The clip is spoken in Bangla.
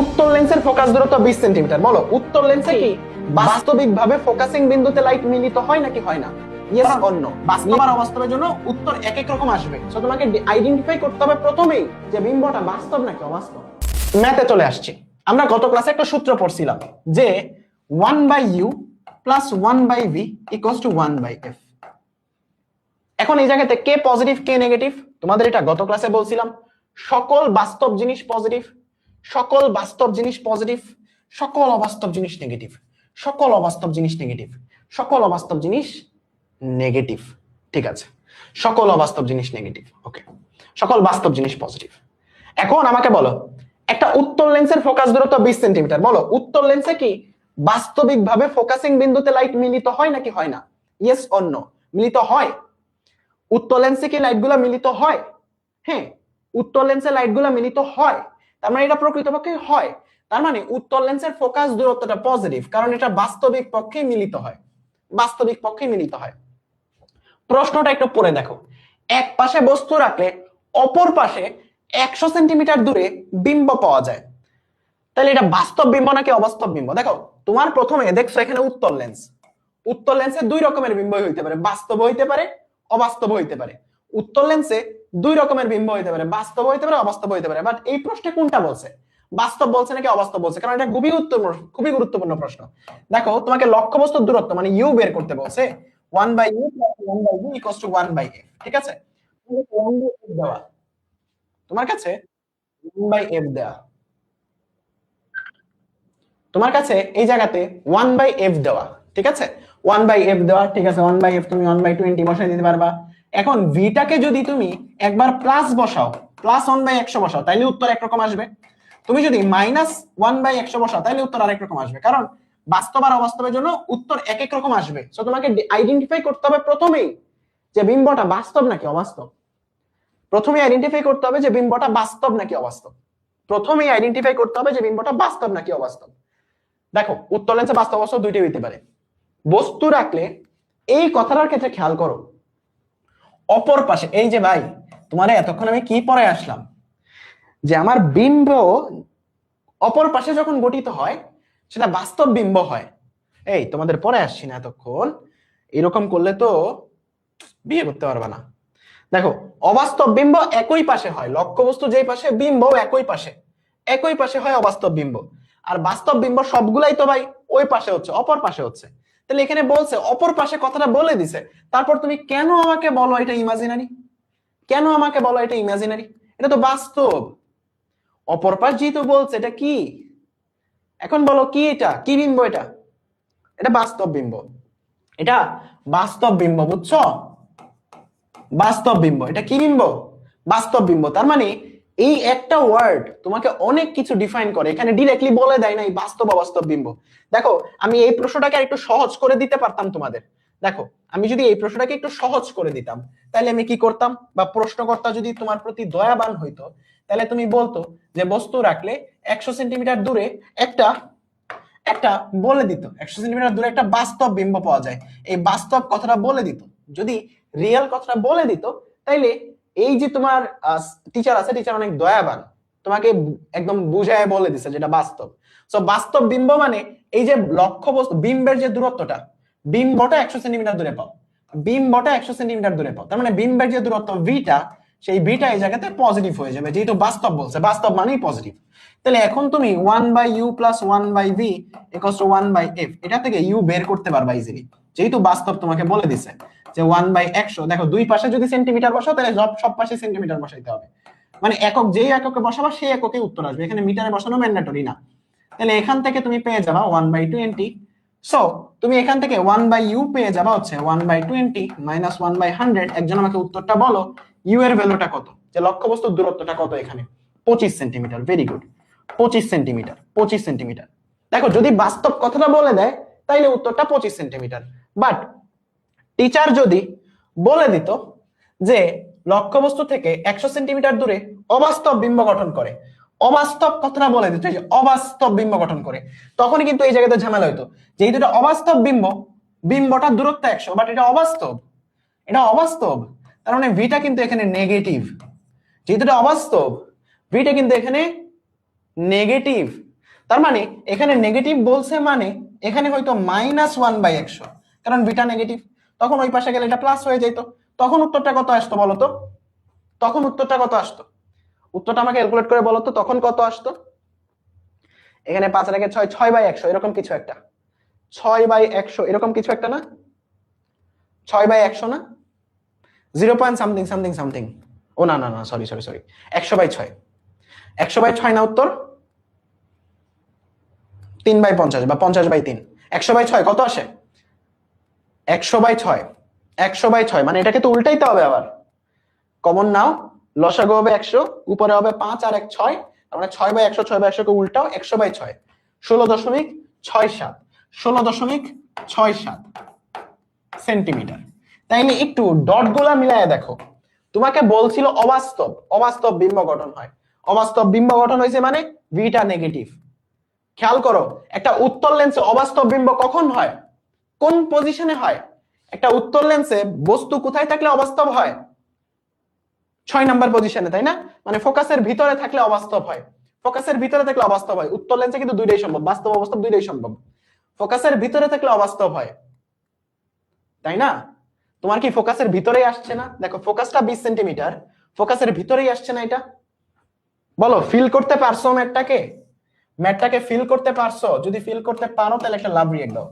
উত্তর লেন্সের ফোকাস দূরত্ব বিশ সেন্টিমিটার বলো উত্তর লেন্সে কি? বাস্তবিক ভাবে ফোকাসিং বিন্দুতে লাইট মিলিত হয় নাকি হয় না? ইয়েস অন্য বাস্তব আর অবাস্তবের জন্য উত্তর এক এক রকম আসবে। সো তোমাকে আইডেন্টিফাই করতে হবে প্রথমেই যে বিম্বটা বাস্তব নাকি অবাস্তব। ম্যাথে চলে আসছি। আমরা গত ক্লাসে একটা সূত্র পড়ছিলাম যে one by u plus one by v equals to one by f এখন এই জায়গাতে কে পজিটিভ কে নেগেটিভ তোমাদের এটা গত ক্লাসে বলছিলাম সকল বাস্তব জিনিস পজিটিভ সকল বাস্তব জিনিস পজিটিভ সকল অবাস্তব জিনিস নেগেটিভ সকল অবাস্তব জিনিস নেগেটিভ সকল অবাস্তব জিনিস নেগেটিভ ঠিক আছে? সকল অবাস্তব জিনিস নেগেটিভ ওকে সকল বাস্তব জিনিস পজিটিভ এখন আমাকে বলো, একটা উত্তর লেন্সের ফোকাস দূরত্ব বিশ সেন্টিমিটার বলো, উত্তর লেন্সে কি বাস্তবিক ভাবে ফোকাসিং বিন্দুতে লাইট মিলিত হয় নাকি হয় না? ইয়েস অন্য মিলিত হয়? উত্তর লেন্সে কি লাইটগুলো মিলিত হয়? হ্যাঁ উত্তর লেন্সে লাইটগুলো মিলিত হয়। তার মানে এটা প্রকৃতপক্ষে হয়। তার মানে উত্তর লেন্সের ফোকাস দূরত্বটা পজিটিভ কারণ এটা বাস্তবিক পক্ষে মিলিত হয়। বাস্তবিক পক্ষে মিলিত হয়। প্রশ্নটা একটু পড়ে দেখো। এক পাশে বস্তু রাখলে অপর পাশে একশো সেন্টিমিটার দূরে বিম্ব পাওয়া যায়। তাহলে এটা বাস্তব বিম্ব নাকি অবাস্তব বিম্ব? দেখো, তোমার প্রথমে দেখছ এখানে উত্তর লেন্স উত্তর লেন্সে দুই রকমের বিম্ব হইতে পারে। বাস্তব হইতে পারে, অবাস্তব হইতে পারে। উত্তর লেন্সে দুই রকমের বিম্ব হইতে পারে, বাস্তব হইতে পারে, অবাস্তব হইতে পারে। বাট এই প্রশ্নে কোনটা বলছে? বাস্তব বলছে নাকি অবাস্তব বলছে? কারণ এটা খুবই খুবই গুরুত্বপূর্ণ প্রশ্ন। দেখো, তোমাকে লক্ষ্যবস্তুর দূরত্ব মানে ইউ বের করতে বলছে। One by u one by u equals to one by f ঠিক আছে? দেওয়া। তোমার কাছে ওয়ান বাই এফ দেওয়া তোমার কাছে এই জায়গাতে ওয়ান বাই এফ দেওয়া। ঠিক আছে? ওয়ান বাই এফ দেওয়া। ঠিক আছে ওয়ান বাই এফ তুমি ওয়ান বাই টোয়েন্টি বসাই দিতে পারবা। এখন ভিটাকে যদি তুমি একবার প্লাস বসাও প্লাস ওয়ান বাই একশো বসাও, তাইলে উত্তর একরকম আসবে। তুমি যদি মাইনাস ওয়ান বাই একশো বসাও তাহলে উত্তর আরেক রকম আসবে। কারণ বাস্তব আর অবাস্তবের জন্য উত্তর এক এক রকম আসবে। তো তোমাকে আইডেন্টিফাই করতে হবে প্রথমেই যে বিম্বটা বাস্তব নাকি অবাস্তব। প্রথমে আইডেন্টিফাই করতে হবে যে বিম্বটা বাস্তব নাকি অবাস্তব। প্রথমেই আইডেন্টিফাই করতে হবে যে বিম্বটা বাস্তব নাকি অবাস্তব। দেখো, উত্তর লেন্সে বাস্তব অবাস্তব দুইটাই হইতে পারে। বস্তু রাখলে এই কথাটার ক্ষেত্রে খেয়াল করো অপর পাশে, এই যে ভাই, তোমার এতক্ষণ আমি কি পরে আসলাম? যে আমার বিম্ব অপর পাশে যখন গঠিত হয়, সেটা বাস্তব বিম্ব হয়। এই, তোমাদের পরে আসছি না এতক্ষণ। এরকম করলে তো বিয়ে করতে পারবে না। দেখো, অবাস্তব বিম্ব একই পাশে হয়। লক্ষ্যবস্তু যেই পাশে বিম্ব একই পাশে। একই পাশে হয় অবাস্তব বিম্ব। আর বাস্তব বিম্ব সবগুলাই তো ভাই ওই পাশে হচ্ছে, অপর পাশে হচ্ছে। তাহলে এখানে বলছে, অপর পাশে কথাটা বলে দিছে। তারপর তুমি কেন আমাকে বলো এটা ইমাজিনারি কেন আমাকে বলো এটা ইমাজিনারি এটা তো বাস্তব। অপর পাশ যেহেতু বলছে, এটা কি? এখন বলো, কি এটা? কি বিম্ব এটা? এটা বাস্তব বিম্ব। এটা বাস্তব বিম্ব, বুঝছ? বাস্তব বিম্ব। এটা কি বিম্ব? বাস্তব বিম্ব। তার মানে এই একটা ওয়ার্ড তোমাকে অনেক কিছু ডিফাইন করে, এখানে ডিরেক্টলি বলে দেয় না এই বাস্তব অবাস্তব বিম্ব। দেখো, আমি এই প্রশ্নটাকে একটু সহজ করে দিতে পারতাম তোমাদের। দেখো, আমি যদি এই প্রশ্নটাকে একটু সহজ করে দিতাম, তাহলে আমি কি করতাম? বা প্রশ্নকর্তা যদি তোমার প্রতি দয়াবান হইতো, তাহলে তুমি বলতো যে, বস্তু রাখলে একশো সেন্টিমিটার দূরে একটা একটা বলে দিত। একশো সেন্টিমিটার দূরে একটা বাস্তব বিম্ব পাওয়া যায়। এই বাস্তব কথাটা বলে দিত। যদি রিয়েল কথাটা বলে দিত, তাইলে এই যে তোমার টিচার আছে টিচার অনেক দয়াবান, তোমাকে একদম বুঝায় বলে দিছে যেটা বাস্তব। সো বাস্তব বিম্ব মানে এই যে লক্ষ্য বস্তু বিম্বের যে দূরত্বটা, বিম্বটা একশো সেন্টিমিটার দূরে পাও। বিম্বটা একশো সেন্টিমিটার দূরে পাও। তার মানে বিম্বের যে দূরত্ব ভিটা সেই ভিটা এই জায়গাতে পজিটিভ হয়ে যাবে, যেহেতু বাস্তব বলছে, বাস্তব মানেই পজিটিভ তাহলে এখন তুমি one by u plus one by v equals to one by f এটা থেকে ইউ বের করতে পারবা ইজিলি যেহেতু বাস্তব তোমাকে বলে দিছে যে ওয়ান বাই একশো, দেখো দুই পাশে যদি সেন্টিমিটার বসাও, তাহলে সব সব পাশে সেন্টিমিটার বসাইতে হবে। মানে একক, যেই এককে বসাবা, সেই এককে উত্তর আসবে। এখানে মিটারে বসানো ম্যান্ডেটরি না। তাহলে এখান থেকে তুমি পেয়ে যাবা ওয়ান বাই টোয়েন্টি সো তুমি এখান থেকে ওয়ান বাই ইউ পেয়ে যাবা হচ্ছে one by twenty minus one by hundred একজন আমাকে উত্তরটা বলো। ইউ এর ভ্যালুটা কত? যে লক্ষ্যবস্তুর দূরত্বটা কত এখানে? পঁচিশ সেন্টিমিটার ভেরি গুড পঁচিশ সেন্টিমিটার পঁচিশ সেন্টিমিটার দেখো, যদি বাস্তব কথাটা বলে দেয়, তাইলে উত্তরটা পঁচিশ সেন্টিমিটার বাট টিচার যদি বলে দিত যে লক্ষ্যবস্তু থেকে একশো সেন্টিমিটার দূরে অবাস্তব বিম্ব গঠন করে, অবাস্তব কথাটা বলে দিত যে অবাস্তব বিম্ব গঠন করে, তখনই কিন্তু এই জায়গাতে ঝামেলা হইতো। যেহেতু এটা অবাস্তব বিম্ব বিম্বটার দূরত্ব একশো বাট এটা অবাস্তব। এটা অবাস্তব। তার মানে ভিটা কিন্তু এখানে নেগেটিভ যেহেতু অবাস্তব ভিটা কিন্তু এখানে নেগেটিভ তার মানে এখানে নেগেটিভ বলছে মানে এখানে হয়তো মাইনাস ওয়ান বাই একশো। কারণ বিটা নেগেটিভ তখন ওই পাশে গেলে এটা প্লাস হয়ে যেত তখন উত্তরটা কত আসতো বলো তো তখন উত্তরটা কত আসতো? উত্তরটা আমাকে ক্যালকুলেট করে বলো তো, তখন কত আসতো? এখানে পাঁচ রেখে ছয় ছয় বাই একশো, এরকম কিছু একটা। ছয় বাই একশো, এরকম কিছু একটা না? ছয় বাই একশো না? Zero point something something something ও না না না সরি সরি সরি একশো বাই ছয়। একশো বাই ছয় না উত্তর? তিন বাই পঞ্চাশ বা পঞ্চাশ বাই তিন। একশো বাই ছয়, কত আসে? একশো বাই ছয়। একশো বাই ছয় মানে এটাকে তো উল্টাইতে হবে আবার। কমন নাও লসাগো হবে একশো, উপরে হবে পাঁচ আর এক ছয়। মানে ছয় বাই একশো, ছয় বাই একশোকে উল্টাও একশো বাই ছয়। ষোলো দশমিক ছয় সাত। ষোলো দশমিক ছয় সাত সেন্টিমিটার। তাইলে একটু ডটগুলা মিলায় দেখো। তোমাকে বলছিল অবাস্তব অবাস্তব বিম্ব গঠন হয়। অবাস্তব বিম্ব গঠন হয়েছে মানে ভিটা নেগেটিভ খেয়াল করো, একটা উত্তর লেন্সে অবাস্তব বিম্ব কখন হয়? কোন পজিশনে হয়? একটা উত্তর লেন্সে বস্তু কোথায় থাকলে অবাস্তব হয়? ছয় নাম্বার পজিশনে তাই না? মানে ফোকাসের ভিতরে থাকলে অবাস্তব হয়। ফোকাসের ভিতরে থাকলে অবাস্তব হয়। উত্তর লেন্সে কিন্তু দুইটাই সম্ভব, বাস্তব অবাস্তব দুইটাই সম্ভব। ফোকাসের ভিতরে থাকলে অবাস্তব হয়। তাই না? তোমার কি ফোকাসের ভিতরেই আসছে না? দেখো, ফোকাসটা বিশ সেন্টিমিটার। ফোকাসের ভিতরেই আসছে না এটা? বলো ফিল করতে পারছ ম্যাটটাকে? ম্যাটটাকে ফিল করতে পারছ? যদি ফিল করতে পারো, তাহলে একটা লাভ রিয়েক্ট দাও।